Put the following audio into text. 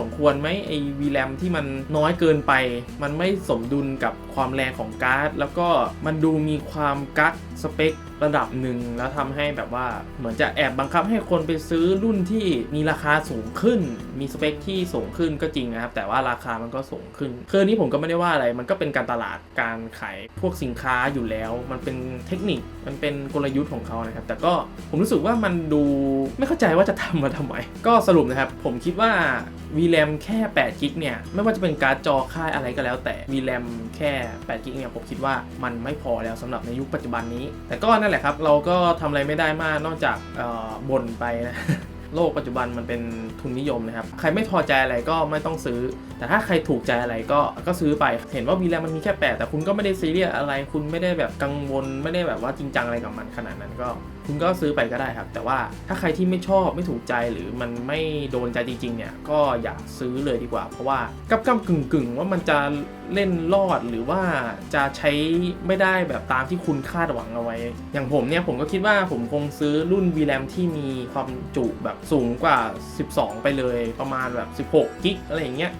สมควรไหมไอวีแรมที่มันน้อยเกินไป มันไม่สมดุลกับความแรงของการ์ด แล้วก็มันดูมีความกักสเปค ระดับหนึ่งแล้วทำให้แบบว่าเหมือนจะแอบบังคับให้คนไปซื้อรุ่นที่มีราคาสูงขึ้น มีสเปคที่สูงขึ้นก็จริงนะครับ แต่ว่าราคามันก็สูงขึ้นคือนนี้ผมก็ไม่ได้ว่าอะไร มันก็เป็นการตลาดการขายพวกสินค้าอยู่แล้ว มันเป็นเทคนิคมันเป็นกลยุทธ์ของเขานะครับ แต่ก็ผมรู้สึกว่ามันดูไม่เข้าใจว่าจะทำมาทำไม ก็สรุปนะครับ ผมคิดว่า VRAM แค่8กิกเนี่ย ไม่ว่าจะเป็นการ์ดจอค่ายอะไรก็แล้วแต่ VRAM แค่8กิกเนี่ยผมคิดว่ามันไม่พอแล้วสำหรับในยุคปัจจุบันนี้ แต่ก็นั่นแหละครับ เราก็ทำอะไรไม่ได้มากนอกจากบ่นไปนะโลกปัจจุบันมันเป็นทุนนิยมนะครับ ใครไม่พอใจอะไรก็ไม่ต้องซื้อ แต่ถ้าใครถูกใจอะไรก็ก็ซื้อไป เห็นว่าวีแรมันมีแค่แปดแต่คุณก็ไม่ได้ซีเรียสอะไร คุณไม่ได้แบบกังวล ไม่ได้แบบว่าจริงจังอะไรกับมันขนาดนั้นก็ คุณก็ซื้อไปก็ได้ครับ แต่ว่าถ้าใครที่ไม่ชอบไม่ถูกใจหรือมันไม่โดนใจจริงๆเนี่ยก็อย่าซื้อเลยดีกว่า เพราะว่ากับกำกึ่งกึ่งๆว่ามันจะเล่นรอดหรือว่าจะใช้ไม่ได้แบบตามที่คุณคาดหวังเอาไว้ อย่างผมเนี่ยผมก็คิดว่าผมคงซื้อรุ่น VRAM ที่มีความจุแบบสูงกว่า 12 ไปเลยประมาณแบบ 16 กิกอะไรอย่างเงี้ย